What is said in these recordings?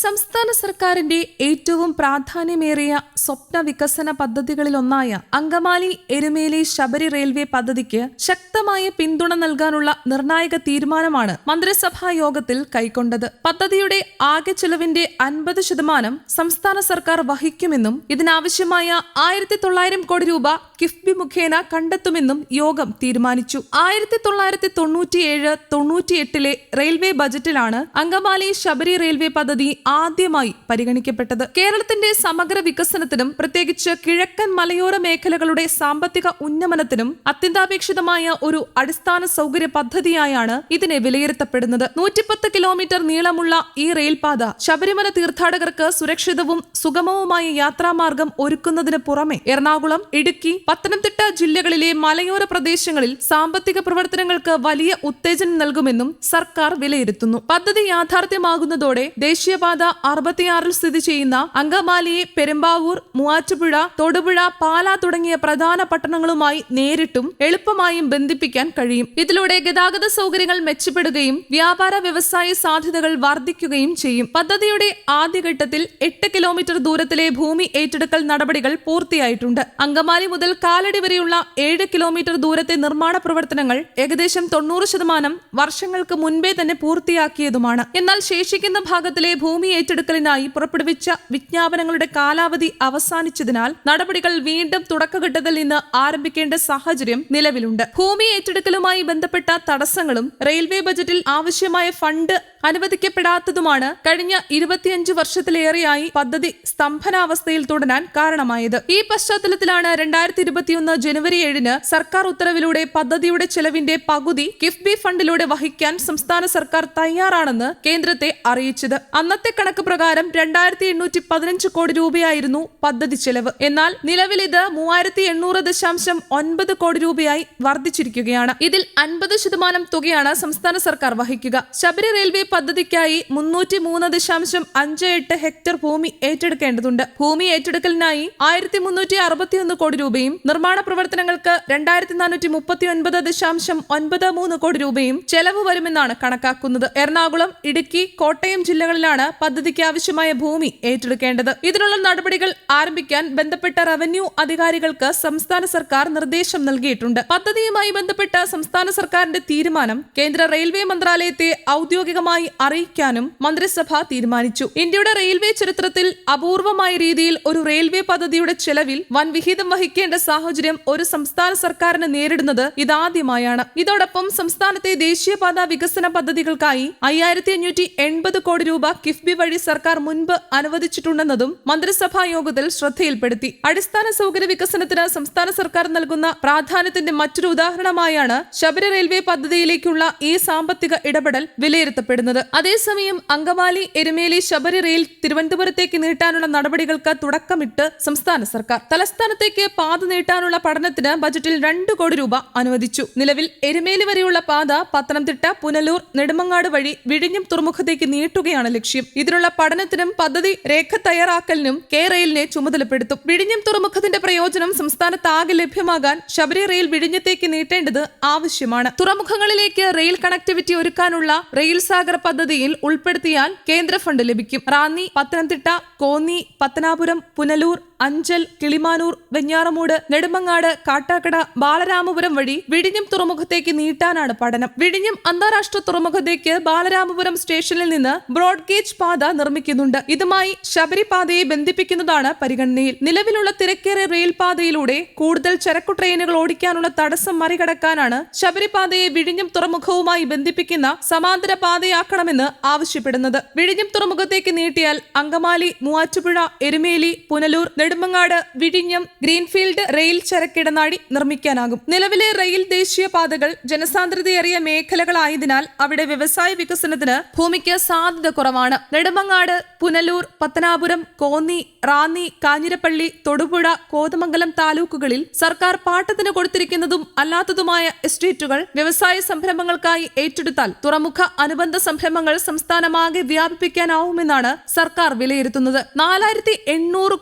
സംസ്ഥാന സർക്കാരിന്റെ ഏറ്റവും പ്രാധാന്യമേറിയ സ്വപ്ന വികസന പദ്ധതികളിലൊന്നായ അങ്കമാലി എരുമേലി ശബരി റെയിൽവേ പദ്ധതിക്ക് ശക്തമായ പിന്തുണ നൽകാനുള്ള നിർണായക തീരുമാനമാണ് മന്ത്രിസഭാ യോഗത്തിൽ കൈക്കൊണ്ടത്. പദ്ധതിയുടെ ആകെ ചെലവിന്റെ അൻപത് ശതമാനം സംസ്ഥാന സർക്കാർ വഹിക്കുമെന്നും ഇതിനാവശ്യമായ ആയിരത്തി തൊള്ളായിരം കോടി രൂപ കിഫ്ബി മുഖേന കണ്ടെത്തുമെന്നും യോഗം തീരുമാനിച്ചു. ആയിരത്തി തൊള്ളായിരത്തി തൊണ്ണൂറ്റിയേഴ് തൊണ്ണൂറ്റിയെട്ടിലെ റെയിൽവേ ബജറ്റിലാണ് അങ്കമാലി ശബരി റെയിൽവേ പദ്ധതി ആദ്യമായി പരിഗണിക്കപ്പെട്ടത്. കേരളത്തിന്റെ സമഗ്ര വികസനത്തിനും പ്രത്യേകിച്ച് കിഴക്കൻ മലയോര മേഖലകളുടെ സാമ്പത്തിക ഉന്നമനത്തിനും അത്യന്താപേക്ഷിതമായ ഒരു അടിസ്ഥാന സൗകര്യ പദ്ധതിയായാണ് ഇതിനെ വിലയിരുത്തപ്പെടുന്നത്. നൂറ്റിപ്പത്ത് കിലോമീറ്റർ നീളമുള്ള ഈ റെയിൽപാത ശബരിമല തീർത്ഥാടകർക്ക് സുരക്ഷിതവും സുഗമവുമായ യാത്രാമാർഗം ഒരുക്കുന്നതിന് പുറമെ എറണാകുളം ഇടുക്കി പത്തനംതിട്ട ജില്ലകളിലെ മലയോര പ്രദേശങ്ങളിൽ സാമ്പത്തിക പ്രവർത്തനങ്ങൾക്ക് വലിയ ഉത്തേജനം നൽകുമെന്നും സർക്കാർ വിലയിരുത്തുന്നു. പദ്ധതി യാഥാർത്ഥ്യമാകുന്നതോടെ ദേശീയപാത അറുപത്തിയാറിൽ സ്ഥിതി ചെയ്യുന്ന അങ്കമാലിയെ പെരുമ്പാവൂർ മൂവാറ്റുപുഴ തൊടുപുഴ പാല തുടങ്ങിയ പ്രധാന പട്ടണങ്ങളുമായി നേരിട്ടും എളുപ്പമായും ബന്ധിപ്പിക്കാൻ കഴിയും. ഇതിലൂടെ ഗതാഗത സൗകര്യങ്ങൾ മെച്ചപ്പെടുകയും വ്യാപാര വ്യവസായ സാധ്യതകൾ വർദ്ധിക്കുകയും ചെയ്യും. പദ്ധതിയുടെ ആദ്യഘട്ടത്തിൽ എട്ട് കിലോമീറ്റർ ദൂരത്തിലെ ഭൂമി ഏറ്റെടുക്കൽ നടപടികൾ പൂർത്തിയായിട്ടുണ്ട്. അങ്കമാലി മുതൽ കാലടി വരെയുള്ള ഏഴ് കിലോമീറ്റർ ദൂരത്തെ നിർമ്മാണ പ്രവർത്തനങ്ങൾ ഏകദേശം തൊണ്ണൂറ് ശതമാനം വർഷങ്ങൾക്ക് മുൻപേ തന്നെ പൂർത്തിയാക്കിയതുമാണ്. എന്നാൽ ശേഷിക്കുന്ന ഭാഗത്തിലെ ഭൂമി ഏറ്റെടുക്കലിനായി പുറപ്പെടുവിച്ച വിജ്ഞാപനങ്ങളുടെ കാലാവധി അവസാനിച്ചതിനാൽ നടപടികൾ വീണ്ടും തുടക്കഘട്ടത്തിൽ നിന്ന് ആരംഭിക്കേണ്ട സാഹചര്യം നിലവിലുണ്ട്. ഭൂമി ഏറ്റെടുക്കലുമായി ബന്ധപ്പെട്ട തടസ്സങ്ങളും റെയിൽവേ ബജറ്റിൽ ആവശ്യമായ ഫണ്ട് അനുവദിക്കപ്പെടാത്തതുമാണ് കഴിഞ്ഞ ഇരുപത്തിയഞ്ച് വർഷത്തിലേറെയായി പദ്ധതി സ്തംഭനാവസ്ഥയിൽ തുടരാൻ കാരണമായത്. ഈ പശ്ചാത്തലത്തിലാണ് രണ്ടായിരത്തി ഇരുപത്തിയൊന്ന് ജനുവരി ഏഴിന് സർക്കാർ ഉത്തരവിലൂടെ പദ്ധതിയുടെ ചെലവിന്റെ പകുതി കിഫ്ബി ഫണ്ടിലൂടെ വഹിക്കാൻ സംസ്ഥാന സർക്കാർ തയ്യാറാണെന്ന് കേന്ദ്രത്തെ അറിയിച്ചത്. അന്നത്തെ കണക്ക് പ്രകാരം രണ്ടായിരത്തി എണ്ണൂറ്റി പതിനഞ്ച് കോടി രൂപയായിരുന്നു പദ്ധതി ചെലവ്. എന്നാൽ നിലവിൽ ഇത് മൂവായിരത്തി എണ്ണൂറ് ദശാംശം ഒൻപത് കോടി രൂപയായി വർദ്ധിച്ചിരിക്കുകയാണ്. ഇതിൽ അൻപത് ശതമാനം തുകയാണ് സംസ്ഥാന സർക്കാർ വഹിക്കുക. ശബരി റെയിൽവേ പദ്ധതിക്കായി മുന്നൂറ്റി മൂന്ന് ദശാംശം അഞ്ച് എട്ട് ഹെക്ടർ ഭൂമി ഏറ്റെടുക്കേണ്ടതുണ്ട്. ഭൂമി ഏറ്റെടുക്കലിനായി ആയിരത്തി മുന്നൂറ്റി അറുപത്തിയൊന്ന് കോടി രൂപയും നിർമ്മാണ പ്രവർത്തനങ്ങൾക്ക് രണ്ടായിരത്തി നാനൂറ്റി മുപ്പത്തി ഒൻപത് ദശാംശം ഒൻപത് മൂന്ന് കോടി രൂപയും ചെലവ് വരുമെന്നാണ് കണക്കാക്കുന്നത്. എറണാകുളം ഇടുക്കി കോട്ടയം ജില്ലകളിലാണ് പദ്ധതിക്ക് ആവശ്യമായ ഭൂമി ഏറ്റെടുക്കേണ്ടത്. ഇതിനുള്ള നടപടികൾ ആരംഭിക്കാൻ ബന്ധപ്പെട്ട റവന്യൂ അധികാരികൾക്ക് സംസ്ഥാന സർക്കാർ നിർദ്ദേശം നൽകിയിട്ടുണ്ട്. പദ്ധതിയുമായി ബന്ധപ്പെട്ട സംസ്ഥാന സർക്കാരിന്റെ തീരുമാനം കേന്ദ്ര റെയിൽവേ മന്ത്രാലയത്തെ ഔദ്യോഗികമായി അറിയിക്കാനും മന്ത്രിസഭ തീരുമാനിച്ചു. ഇന്ത്യയുടെ റെയിൽവേ ചരിത്രത്തിൽ അപൂർവമായ രീതിയിൽ ഒരു റെയിൽവേ പദ്ധതിയുടെ ചെലവിൽ വൻ വിഹിതം വഹിക്കേണ്ട സാഹചര്യം ഒരു സംസ്ഥാന സർക്കാരിന് നേരിടുന്നത് ഇതാദ്യമായാണ്. ഇതോടൊപ്പം സംസ്ഥാനത്തെ ദേശീയപാത വികസന പദ്ധതികൾക്കായി അയ്യായിരത്തി അഞ്ഞൂറ്റി എൺപത് കോടി രൂപ കിഫ്ബി വഴി സർക്കാർ മുൻപ് അനുവദിച്ചിട്ടുണ്ടെന്നതും മന്ത്രിസഭാ യോഗത്തിൽ ശ്രദ്ധയിൽപ്പെടുത്തി. അടിസ്ഥാന സൗകര്യ വികസനത്തിന് സംസ്ഥാന സർക്കാർ നൽകുന്ന പ്രാധാന്യത്തിന്റെ മറ്റൊരു ഉദാഹരണമായാണ് ശബരി റെയിൽവേ പദ്ധതിയിലേക്കുള്ള ഈ സാമ്പത്തിക ഇടപെടൽ വിലയിരുത്തപ്പെടുന്നത്. അതേസമയം അങ്കമാലി എരുമേലി ശബരി റെയിൽ തിരുവനന്തപുരത്തേക്ക് നീട്ടാനുള്ള നടപടികൾക്ക് തുടക്കമിട്ട് സംസ്ഥാന സർക്കാർ. തലസ്ഥാനത്തേക്ക് പാത നീട്ടാനുള്ള പഠനത്തിന് ബജറ്റിൽ രണ്ട് കോടി രൂപ അനുവദിച്ചു. നിലവിൽ എരുമേലി വരെയുള്ള പാത പത്തനംതിട്ട പുനലൂർ നെടുമങ്ങാട് വഴി വിഴിഞ്ഞം തുറമുഖത്തേക്ക് നീട്ടുകയാണ് ലക്ഷ്യം. ഇതിനുള്ള പഠനത്തിനും പദ്ധതി രേഖ തയ്യാറാക്കലിനും കെ റെയിലിനെ ചുമതലപ്പെടുത്തും. വിഴിഞ്ഞം തുറമുഖത്തിന്റെ പ്രയോജനം സംസ്ഥാനത്താകെ ലഭ്യമാകാൻ ശബരി റെയിൽ വിഴിഞ്ഞത്തേക്ക് നീട്ടേണ്ടത് ആവശ്യമാണ്. തുറമുഖങ്ങളിലേക്ക് റെയിൽ കണക്ടിവിറ്റി ഒരുക്കാനുള്ള റെയിൽ സാഗർ പദ്ധതിയിൽ ഉൾപ്പെടുത്തിയാൽ കേന്ദ്ര ഫണ്ട് ലഭിക്കും. റാന്നി പത്തനംതിട്ട കോന്നി പത്തനാപുരം പുനലൂർ അഞ്ചൽ കിളിമാനൂർ വെഞ്ഞാറമൂട് നെടുമങ്ങാട് കാട്ടാക്കട ബാലരാമപുരം വഴി വിഴിഞ്ഞം തുറമുഖത്തേക്ക് നീട്ടാനാണ് പഠനം. വിഴിഞ്ഞം അന്താരാഷ്ട്ര തുറമുഖത്തേക്ക് ബാലരാമപുരം സ്റ്റേഷനിൽ നിന്ന് ബ്രോഡ്ഗേജ് പാത നിർമ്മിക്കുന്നുണ്ട്. ഇതുമായി ശബരിപാതയെ ബന്ധിപ്പിക്കുന്നതാണ് പരിഗണനയിൽ. നിലവിലുള്ള തിരക്കേറിയ റെയിൽപാതയിലൂടെ കൂടുതൽ ചരക്കു ട്രെയിനുകൾ ഓടിക്കാനുള്ള തടസ്സം മറികടക്കാനാണ് ശബരിപാതയെ വിഴിഞ്ഞം തുറമുഖവുമായി ബന്ധിപ്പിക്കുന്ന സമാന്തര പാതയാക്കണമെന്ന് ആവശ്യപ്പെടുന്നത്. വിഴിഞ്ഞം തുറമുഖത്തേക്ക് നീട്ടിയാൽ അങ്കമാലി മൂവാറ്റുപുഴ എരുമേലി പുനലൂർ നെടുമങ്ങാട് വിഴിഞ്ഞം ഗ്രീൻഫീൽഡ് റെയിൽ ചരക്കിടനാഴി നിർമ്മിക്കാനാകും. നിലവിലെ റെയിൽ ദേശീയപാതകൾ ജനസാന്ദ്രതയേറിയ മേഖലകളായതിനാൽ അവിടെ വ്യവസായ വികസനത്തിന് ഭൂമിക്ക് സാധ്യത കുറവാണ്. നെടുമങ്ങാട് പുനലൂർ പത്തനാപുരം കോന്നി റാന്നി കാഞ്ഞിരപ്പള്ളി തൊടുപുഴ കോതമംഗലം താലൂക്കുകളിൽ സർക്കാർ പാട്ടത്തിന് കൊടുത്തിരിക്കുന്നതും അല്ലാത്തതുമായ എസ്റ്റേറ്റുകൾ വ്യവസായ സംരംഭങ്ങൾക്കായി ഏറ്റെടുത്താൽ തുറമുഖ അനുബന്ധ സംരംഭങ്ങൾ സംസ്ഥാനമാകെ വ്യാപിപ്പിക്കാനാവുമെന്നാണ് സർക്കാർ വിലയിരുത്തുന്നത്. നാലായിരത്തി എണ്ണൂറ്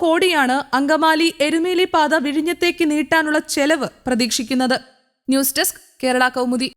അങ്കമാലി എരുമേലി പാത വിഴിഞ്ഞത്തേക്ക് നീട്ടാനുള്ള ചെലവ് പ്രതീക്ഷിക്കുന്നത്. News desk Kerala Kaumudi.